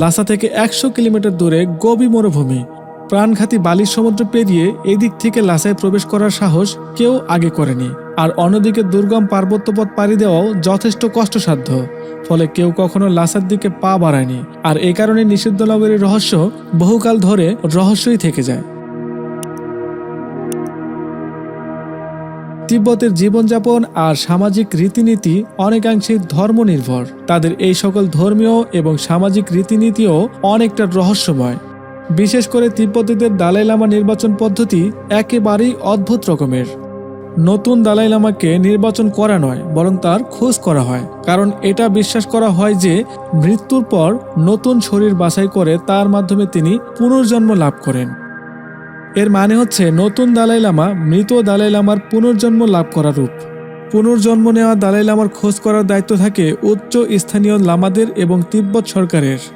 লাসা থেকে একশো কিলোমিটার দূরে গবি মরুভূমি। প্রাণঘাতী বালির সমুদ্র পেরিয়ে এদিক থেকে লাসায় প্রবেশ করার সাহস কেউ আগে করেনি। আর অন্যদিকে দুর্গম পার্বত্য পথ পাড়ি দেওয়াও যথেষ্ট কষ্টসাধ্য, ফলে কেউ কখনো লাসার দিকে পা বাড়ায়নি। আর এ কারণে নিষিদ্ধ নগরীর রহস্য বহুকাল ধরে রহস্যই থেকে যায়। তিব্বতের জীবনযাপন আর সামাজিক রীতিনীতি অনেকাংশেই ধর্মনির্ভর। তাদের এই সকল ধর্মীয় এবং সামাজিক রীতিনীতিও অনেকটা রহস্যময়। বিশেষ করে তিব্বতীদের দালাই লামা নির্বাচন পদ্ধতি একেবারেই অদ্ভুত রকমের। নতুন দালাই লামাকে নির্বাচন করা নয়, বরং তার খোঁজ করা হয়। কারণ এটা বিশ্বাস করা হয় যে, মৃত্যুর পর নতুন শরীর বাছাই করে তার মাধ্যমে তিনি পুনর্জন্ম লাভ করেন। এর মানে হচ্ছে নতুন দালাই লামা মৃত দালাই লামার পুনর্জন্ম লাভ করা রূপ। পুনর্জন্ম নেওয়া দালাই লামার খোঁজ করার দায়িত্ব থাকে উচ্চ স্থানীয় লামাদের এবং তিব্বত সরকারের।